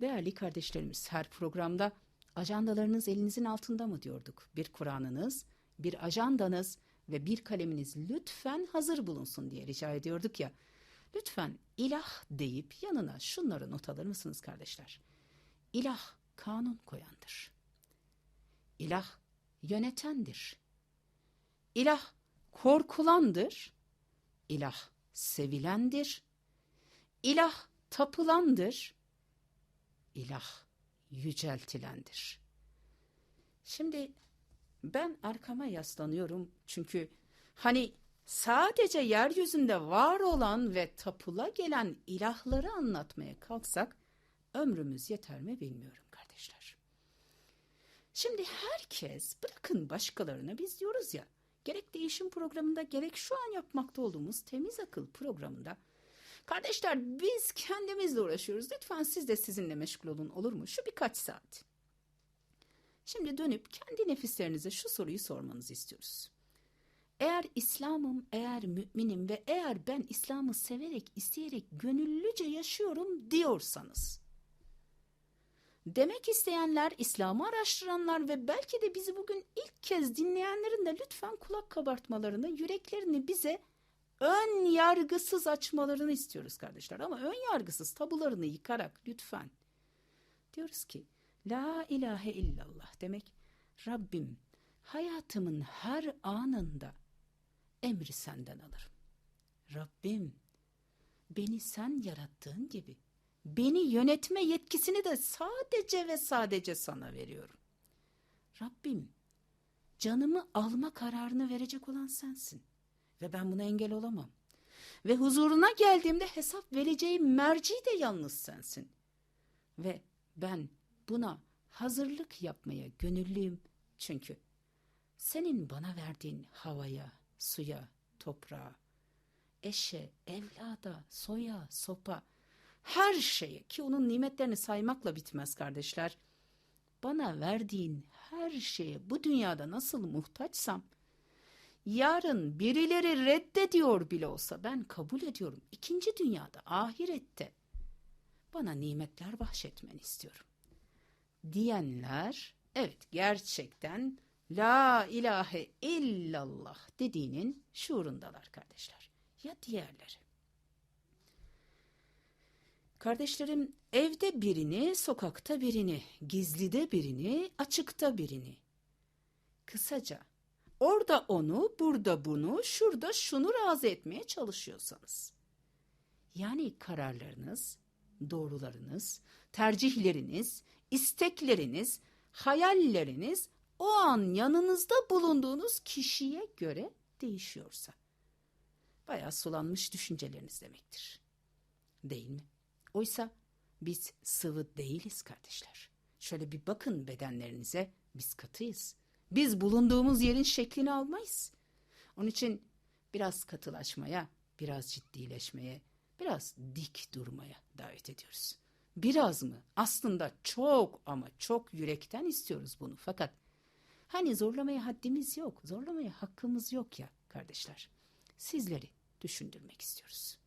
Değerli kardeşlerimiz her programda ajandalarınız elinizin altında mı diyorduk. Bir Kur'an'ınız, bir ajandanız ve bir kaleminiz lütfen hazır bulunsun diye rica ediyorduk ya. Lütfen ilah deyip yanına şunları not alır mısınız kardeşler? İlah kanun koyandır. İlah yönetendir. İlah korkulandır. İlah sevilendir. İlah tapılandır. İlah yüceltilendir. Şimdi ben arkama yaslanıyorum çünkü hani sadece yeryüzünde var olan ve tapula gelen ilahları anlatmaya kalksak ömrümüz yeter mi bilmiyorum kardeşler. Şimdi herkes bırakın başkalarına biz diyoruz ya gerek değişim programında gerek şu an yapmakta olduğumuz temiz akıl programında kardeşler biz kendimizle uğraşıyoruz lütfen siz de sizinle meşgul olun olur mu şu birkaç saat. Şimdi dönüp kendi nefislerinize şu soruyu sormanızı istiyoruz. Eğer İslam'ım, eğer müminim ve eğer ben İslam'ı severek, isteyerek, gönüllüce yaşıyorum diyorsanız, demek isteyenler, İslam'ı araştıranlar ve belki de bizi bugün ilk kez dinleyenlerin de lütfen kulak kabartmalarını, yüreklerini bize ön yargısız açmalarını istiyoruz kardeşler. Ama ön yargısız tabularını yıkarak lütfen. Diyoruz ki, La ilahe illallah demek Rabbim hayatımın her anında emri senden alırım. Rabbim beni sen yarattığın gibi beni yönetme yetkisini de sadece ve sadece sana veriyorum. Rabbim canımı alma kararını verecek olan sensin ve ben buna engel olamam. Ve huzuruna geldiğimde hesap vereceğim merci de yalnız sensin. Ve ben buna hazırlık yapmaya gönüllüyüm çünkü senin bana verdiğin havaya, suya, toprağa, eşe, evlada, soya, sopa, her şeye ki onun nimetlerini saymakla bitmez kardeşler. Bana verdiğin her şeye bu dünyada nasıl muhtaçsam, yarın birileri reddediyor bile olsa ben kabul ediyorum. İkinci dünyada, ahirette bana nimetler bahşetmeni istiyorum diyenler evet gerçekten la ilahe illallah dediğinin şuurundalar kardeşler. Ya diğerleri? Kardeşlerim evde birini, sokakta birini, gizlide birini, açıkta birini. Kısaca orada onu, burada bunu, şurada şunu razı etmeye çalışıyorsanız. Yani kararlarınız, doğrularınız, tercihleriniz, istekleriniz, hayalleriniz o an yanınızda bulunduğunuz kişiye göre değişiyorsa. Bayağı sulanmış düşünceleriniz demektir. Değil mi? Oysa biz sıvı değiliz kardeşler. Şöyle bir bakın bedenlerinize, biz katıyız. Biz bulunduğumuz yerin şeklini almayız. Onun için biraz katılaşmaya, biraz ciddileşmeye, biraz dik durmaya davet ediyoruz. Biraz mı? Aslında çok ama çok yürekten istiyoruz bunu. Fakat hani zorlamaya haddimiz yok, zorlamaya hakkımız yok ya kardeşler. Sizleri düşündürmek istiyoruz.